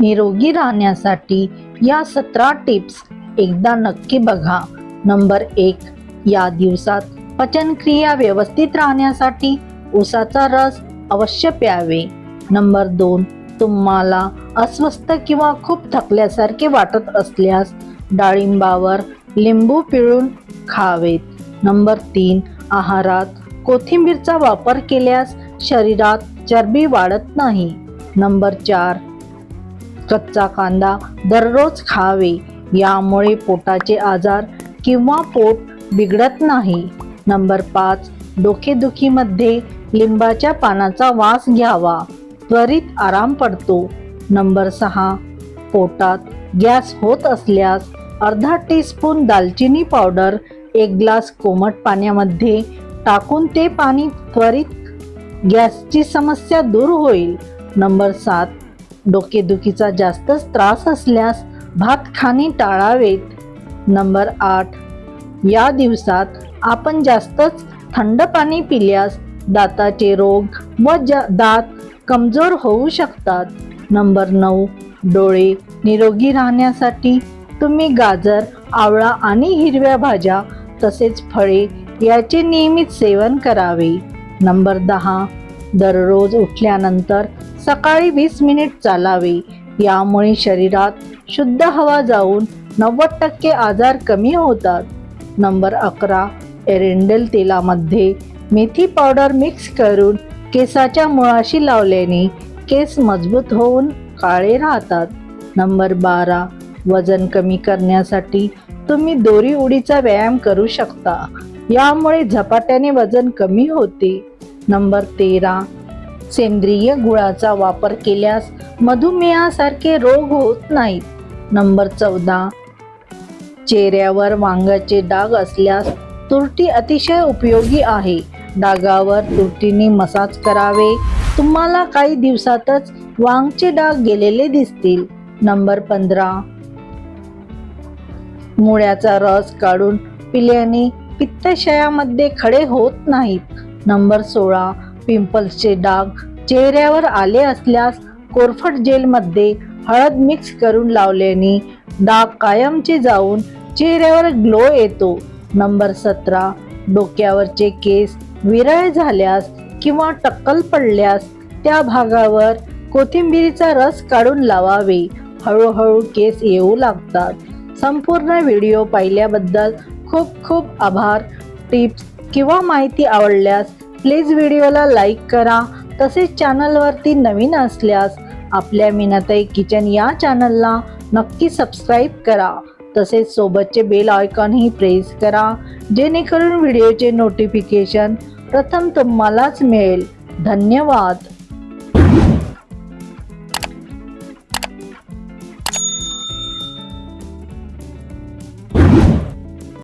निरोगी राहण्यासाठी या सतरा टिप्स एकदा नक्की बघा. नंबर एक या दिवसात पचनक्रिया व्यवस्थित राहण्यासाठी उसाचा रस अवश्य प्यावे. नंबर दोन तुम्हाला अस्वस्थ किंवा खूप थकल्यासारखे वाटत असल्यास डाळिंबावर लिंबू पिळून खावेत. नंबर तीन आहारात कोथिंबीरचा वापर केल्यास शरीरात चरबी वाढत नाही. नंबर चार कच्चा कांदा दररोज खावे यामुळे पोटाचे आजार किंवा पोट बिघडत नाही. नंबर पाच डोकेदुखीमध्ये लिंबाच्या पानाचा वास घ्यावा त्वरित आराम पडतो. नंबर सहा पोटात गॅस होत असल्यास अर्धा टीस्पून दालचिनी पावडर एक ग्लास कोमट पाण्यामध्ये टाकून ते पाणी त्वरित गॅसची समस्या दूर होईल. नंबर सात डोकेदुखीचा जास्तच त्रास असल्यास भात खाणे टाळावेत. नंबर आठ. या दिवसात आपण जास्तच थंड पाणी पिल्यास दाताचे रोग व ज दात कमजोर होऊ शकतात. नंबर नऊ. डोळे निरोगी राहण्यासाठी तुम्ही गाजर आवळा आणि हिरव्या भाज्या तसेच फळे याचे नियमित सेवन करावे. नंबर दहा. दररोज उठल्यानंतर सकाळी वीस मिनिट चालावे. यामुळे शरीरात शुद्ध हवा जाऊन नव्वद टक्के आजार कमी होतात. नंबर अकरा एरेंडल तेलामध्ये मेथी पावडर मिक्स करून केसाच्या मुळाशी लावल्याने केस मजबूत होऊन काळे राहतात. नंबर बारा वजन कमी करण्यासाठी तुम्ही दोरी उडीचा व्यायाम करू शकता. यामुळे झपाट्याने वजन कमी होते. नंबर तेरा. सेंद्रिय गुळाचा वापर केल्यास मधुमेहासारखे रोग होत नाहीत. नंबर चौदा. चेहऱ्यावर वांगाचे डाग असल्यास तुरटी अतिशय उपयोगी आहे. डागावर तुरटीने मसाज करावे. तुम्हाला काही दिवसातच वांगचे डाग गेलेले दिसतील. नंबर पंधरा. मुळ्याचा रस काढून पिल्याने पित्तशयामध्ये खडे होत नाहीत. नंबर सोळा पिंपल्सचे डाग. चेहऱ्यावर आले असल्यास कोरफट जेलमध्ये हळद मिक्स करून लावल्याने डाग कायमचे जाऊन चेहऱ्यावर ग्लो येतो. नंबर सतरा डोक्यावरचे केस विरळ झाल्यास किंवा टक्कल पडल्यास त्या भागावर कोथिंबीरीचा रस काढून लावावे. हळूहळू केस येऊ लागतात. संपूर्ण व्हिडिओ पाहिल्याबद्दल खूप खूप आभार. टिप्स किंवा माहिती आवडल्यास प्लीज व्हिडिओला लाईक करा. तसेच चॅनलवरती नवीन असल्यास आपल्या मीनाताई किचन या चॅनलला नक्की सबस्क्राईब करा. तसेच सोबतचे बेल आयकॉनही प्रेस करा. जेणेकरून व्हिडिओचे नोटिफिकेशन प्रथम तुम्हालाच मिळेल. धन्यवाद.